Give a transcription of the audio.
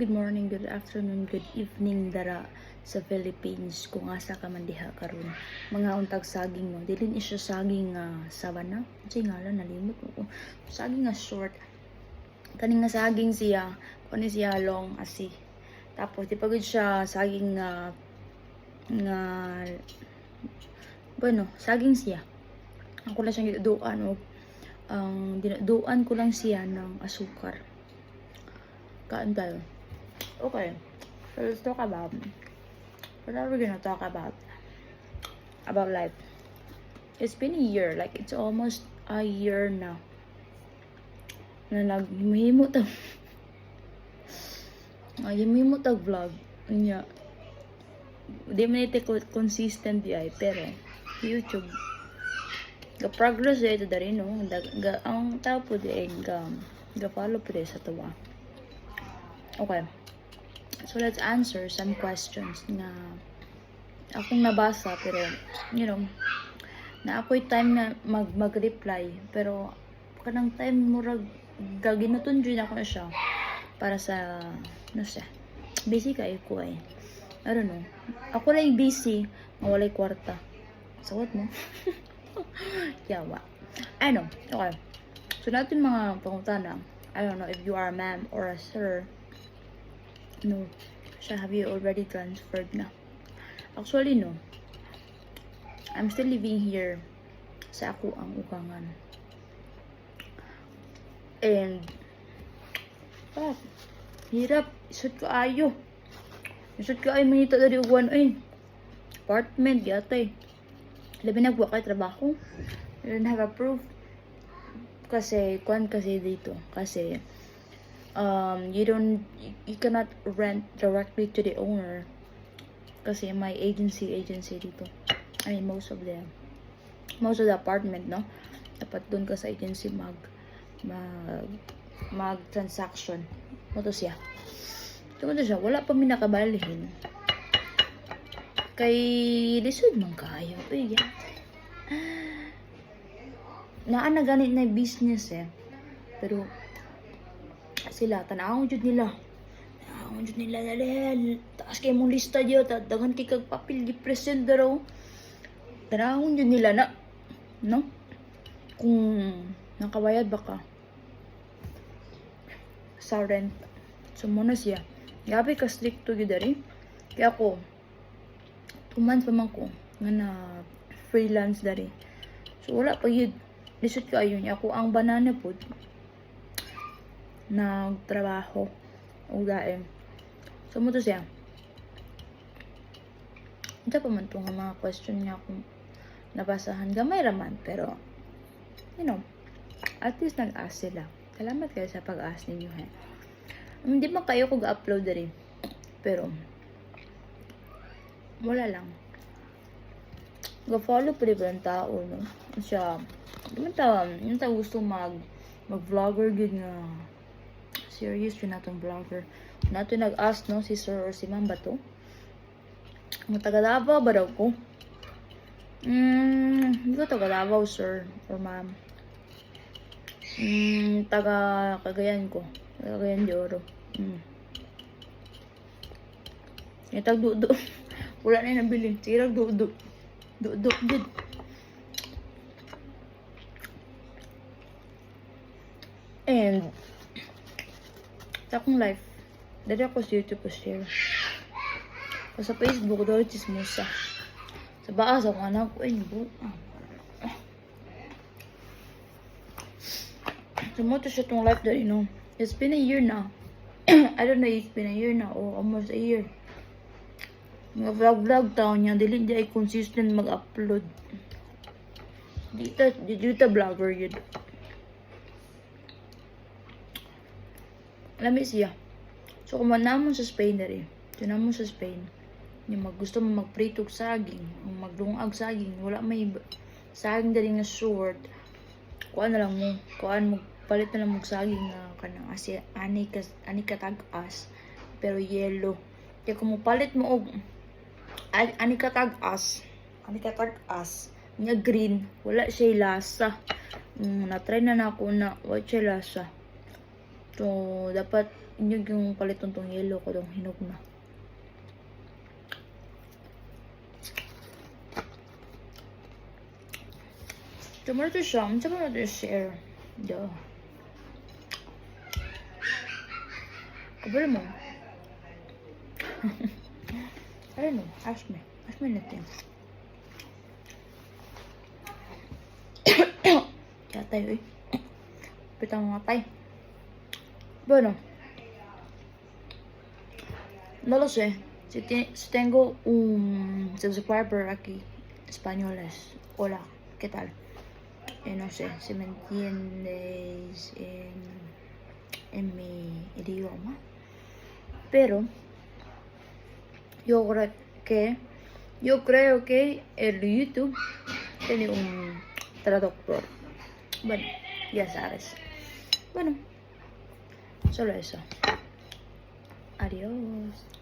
good morning, good afternoon, good evening dara sa Philippines kung asa ka man diha karon. Mga untag saging no. Dili ni siya saging nga sabana. Say ngalan nalimot ko. Saging nga short. Kani nga saging siya, kani siya long asi. Tapos di pagod siya saging nga nga bueno, saging siya. Ako lang siyang giduan og ang dinaduan ko lang siya ng asukar. Kain tayo. Okay. So let's talk about what are we gonna talk about? About life. It's been a year. Like it's almost a year now. Na naghimo tag ay himo tag vlog nya di man ito co- consistent di pero YouTube ga progress ito dari no ga ang tao po di ay ga ga follow di sa tuwa okay so let's answer some questions na akong nabasa pero you know na ako'y time na mag mag-reply. Pero kanang time murag gaginuton dyan ako na siya para sa no siya busy kay ko eh I don't know. Ako lang busy nga walay kwarta. Sawat mo? Yawa. Know. Okay. So natin mga pangutana I don't know if you are a ma'am or a sir no. Siya have you already transferred na? Actually no. I'm still living here sa ako ang ukangan. And ah, hirap. Isot ka ayo. Isot ka ay manita dari uwan ay. Apartment yatay. Labi nagwa kay trabaho. You don't have a proof kasi kwan kasi dito. Kasi um you don't you cannot rent directly to the owner. Kasi may agency agency dito. I mean most of them most of the apartment no? Dapat doon ka sa agency mag mag mag transaction mo to siya. Tungod na siya. Wala pa mi kay lisod man kayo. Eh yan naa na ganit na business eh. Pero sila tanawon jud nila. Tanawon jud nila dali taas kay mong lista jud daghan kay kag papel gi-present daw tanawon jud nila na no? Kung nakabayad ba ka. Sa rent. So muna siya. Gabi ka stricto gyud dari kaya ako months pa man ko nga na freelance dari. So wala pa yun lisod ka ayun ako ang banana pod nagtrabaho o daem so mo to siya ito pa man to nga mga question niya kung nabasahan gamay raman pero you know at least nag-ask sila salamat kayo sa pag-ask ninyo he hindi man kayo kog upload rin pero wala lang. Ga-follow pa rin ng tao no? Siya yung ta yung gusto mag mag vlogger gud nga serious yun natong vlogger. Nato nag-ask no si sir or si ma'am ba to? Nga taga Davao ba daw ko? Mm hindi ko taga Davao sir or ma'am. Mm taga Cagayan ko. Cagayan de Oro. Mm. Yung tag dudo wala na nabili. Sirag dudo dudo gud And, sa akong life, dali ako sa YouTube share. O sa Facebook, dali chismosa. Sa baas, ako anak ko, ay, bu. Sumoto siya tong life dali, no? It's been a year now. I don't know it's been a year now, or almost a year. Mga vlog-vlog taon niya, dili di ay consistent mag-upload. Dito, dito vlogger yun. Lami siya. So, kung manamon sa Spain na rin, tinamon sa Spain, yung mag gusto mo magprito og saging, maglungag saging, wala may saging dali nga short, kuan na lang mo, kuan mo, palit na lang mo saging nga kanang asi, ani ka, ani ka pero yellow. Kaya kung mo palit mo og, ani, ka tag-as, ani ka tag-as, nga green, wala siya lasa. Mm, na-try na na ako na, wala siya lasa. So, dapat Inyog yung paliton tong yellow ko tong hinog na. Tomato siya. Ang sama natin share. Duh. Kabalo mo. I don't know. Ask me. Ask me anything. Kaya tayo eh. Pitang mga tayo. Bueno. No lo sé. Si, tengo un subscriber aquí, españoles. Hola, ¿qué tal? Eh, no sé si me entiendes en, en mi idioma. Pero yo creo que yo creo que el YouTube tiene un traductor. Bueno, ya sabes. Bueno, solo eso. Adiós.